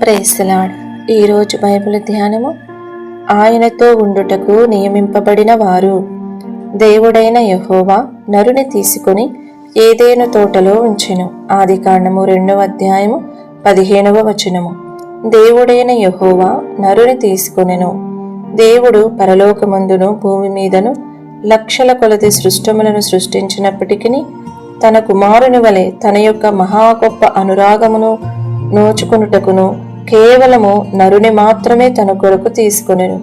Praise the Lord ఈరోజు Bible ధ్యానము ఆయనతో ఉండుటకు నియమింపబడిన వారు. దేవుడైన యహోవా నరుని తీసుకుని ఏదేను తోటలో ఉంచెను. ఆది కాండము రెండవ అధ్యాయము పదిహేనవ వచనము. దేవుడైన యహోవా నరుని తీసుకొనెను. దేవుడు పరలోకమందును భూమి మీదను లక్షల కొలది సృష్టములను సృష్టించినప్పటికీ తన కుమారుని వలె తన యొక్క మహా గొప్ప అనురాగమును నోచుకొనుటకును కేవలము నరుని మాత్రమే తన కొరకు తీసుకొనెను.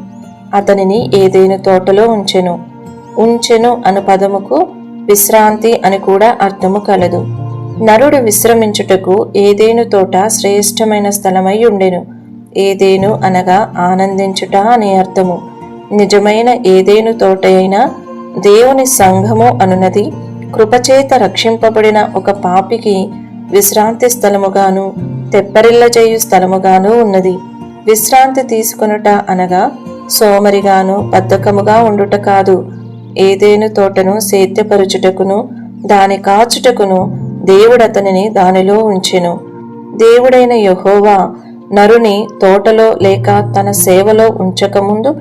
అతనిని ఏదైనా తోటలో ఉంచెను. ఉంచెను అను పదముకు విశ్రాంతి అని కూడా అర్థము కలదు. నరుడు విశ్రమించుటకు ఏదేను తోట శ్రేష్టమైన స్థలమై ఉండెను. ఏదేను అనగా ఆనందించుట అనే అర్థము. నిజమైన ఏదేను తోట అయినా దేవుని సంఘము అనునది కృపచేత రక్షింపబడిన ఒక పాపికి విశ్రాంతి స్థలముగాను తెప్పరిల్ల చేయు స్థలముగాను ఉన్నది. విశ్రాంతి తీసుకొనుట అనగా సోమరిగాను బద్ధకముగా ఉండుట కాదు. ఏదేను తోటను సేద్యపరుచుటకును దాని కాచుటకును దేవుడతనిని దానిలో ఉంచెను. దేవుడైన యహోవా నరుని తోటలో లేక తన సేవలో ఉంచకముందు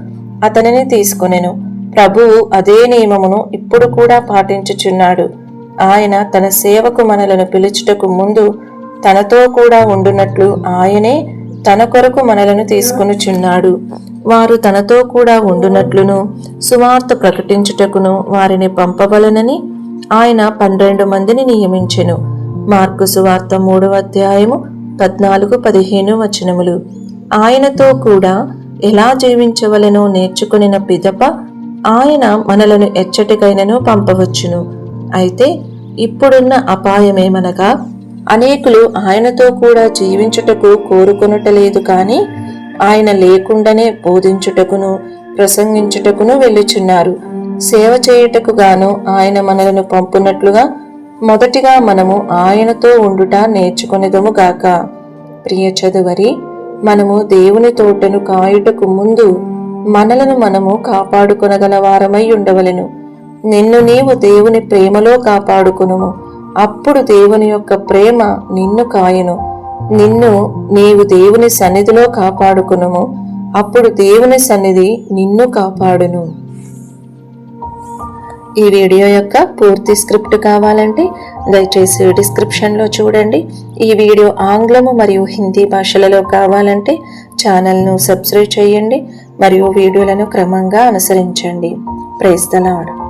అతనిని తీసుకొనెను. ప్రభువు అదే నియమమును ఇప్పుడు కూడా పాటించుచున్నాడు. ఆయన తన సేవకు మనలను పిలుచుటకు ముందు తనతో కూడా ఉండునట్లు ఆయనే తన కొరకు మనలను తీసుకొనుచున్నాడు. వారు తనతో కూడా ఉండునట్లును సువార్త ప్రకటించుటకును వారిని పంపవలనని ఆయన పన్నెండు మందిని నియమించెను. మార్కు సువార్త మూడవ అధ్యాయము పద్నాలుగు పదిహేను వచనములు. ఆయనతో కూడా ఎలా జీవించవలెనో నేర్చుకునిన పిదప ఆయన మనలను ఎచ్చటికైనను పంపవచ్చును. అయితే ఇప్పుడున్న అపాయమేమనగా అనేకులు ఆయనతో కూడా జీవించుటకు కోరుకొనుటలేదు కాని ఆయన లేకుండానే బోధించుటకును ప్రసంగించుటకును వెళ్ళుచున్నారు. సేవ చేయుటకు గాను ఆయన మనలను పంపునట్లుగా మొదటిగా మనము ఆయనతో ఉండుట నేర్చుకునేదము గాక. ప్రియ చదువరి మనము దేవుని తోటను కాయుటకు ముందు మనలను మనము కాపాడుకొనగల వారమై ఉండవలెను. నిన్ను నీవు దేవుని ప్రేమలో కాపాడుకునుము. అప్పుడు దేవుని యొక్క ప్రేమ నిన్ను కాయను. నిన్ను నీవు దేవుని సన్నిధిలో కాపాడుకునుము. అప్పుడు దేవుని సన్నిధి నిన్ను కాపాడును. ఈ వీడియో యొక్క పూర్తి స్క్రిప్ట్ కావాలంటే దయచేసి డిస్క్రిప్షన్లో చూడండి. ఈ వీడియో ఆంగ్లము మరియు హిందీ భాషలలో కావాలంటే ఛానల్ను సబ్స్క్రైబ్ చేయండి మరియు వీడియోలను క్రమంగా అనుసరించండి. Praise the lord